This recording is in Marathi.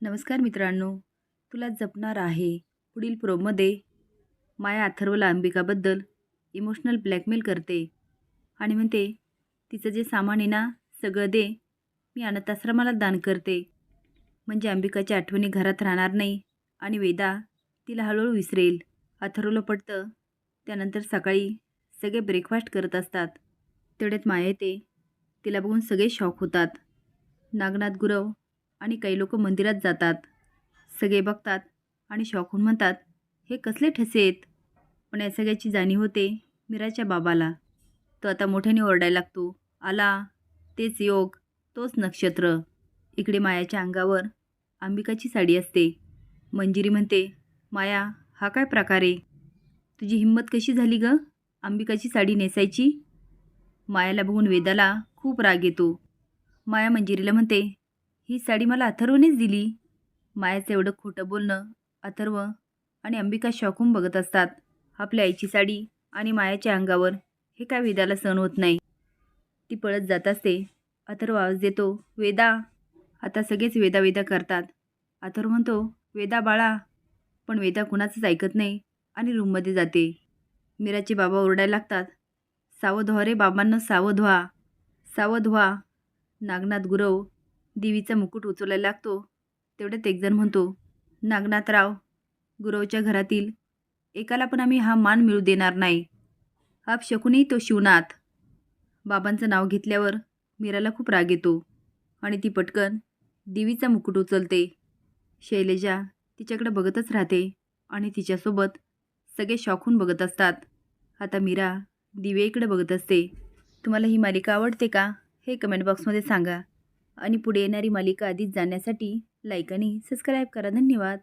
नमस्कार मित्रांनो तुला जपणार आहे पुढील प्रोमध्ये. माया अथर्वला अंबिकाबद्दल इमोशनल ब्लॅकमेल करते आणि म्हणते तिचं जे सामान आहे ना सगळं दे. मी अनाथाश्रमाला दान करते. म्हणजे अंबिकाच्या आठवणी घरात राहणार नाही आणि वेदा तिला हळूहळू विसरेल. अथर्वला पडतं त्यानंतर सकाळी सगळे ब्रेकफास्ट करत असतात. तेवढ्यात माया येते. तिला बघून सगळे शॉक होतात. नागनाथ गुरव आणि काही लोक मंदिरात जातात. सगळे बघतात आणि शॉक होऊन म्हणतात हे कसले ठसे आहेत? पण या सगळ्याची जाणीव होते मीराच्या बाबाला. तो आता मोठ्याने ओरडायला लागतो. आला. तेच योग. तोच नक्षत्र. इकडे मायाच्या अंगावर अंबिकाची साडी असते. मंजिरी म्हणते माया हा काय प्रकार आहे? तुझी हिंमत कशी झाली ग? अंबिकाची साडी नेसायची? मायाला बघून वेदाला खूप राग येतो. माया मंजिरीला म्हणते ही साडी मला अथर्वनेच दिली. मायाचं एवढं खोटं बोलणं अथर्व आणि अंबिका शॉकून बघत असतात. आपल्या आईची साडी आणि मायाच्या अंगावर हे काय वेदाला सहन होत नाही. ती पळत जात असते. अथर्व आवाज देतो वेदा. आता सगळेच वेदा वेदा करतात. अथर्व म्हणतो वेदा बाळा. पण वेदा कुणाचंच ऐकत नाही आणि रूममध्ये जाते. मीराचे बाबा ओरडायला लागतात. सावध व्हा रे बाबांना सावध व्हा. सावध व्हा. नागनाथ गुरव देवीचा मुकुट उचलायला लागतो. तेवढ्यात एकजण म्हणतो नागनाथराव गुरवच्या घरातील एकाला पण आम्ही हा मान मिळू देणार नाही. आप शकूनही तो शिवनाथ. बाबांचं नाव घेतल्यावर मीराला खूप राग येतो आणि ती पटकन देवीचा मुकुट उचलते. शैलेजा तिच्याकडे बघतच राहते आणि तिच्यासोबत सगळे शॉकून बघत असतात. आता मीरा दिवेकडे बघत असते. तुम्हाला ही मालिका आवडते का? हे कमेंट बॉक्समध्ये सांगा. आणि पुढे येणारी मालिका आधीच जाण्यासाठी लाईक आणि सबस्क्राईब करा. धन्यवाद.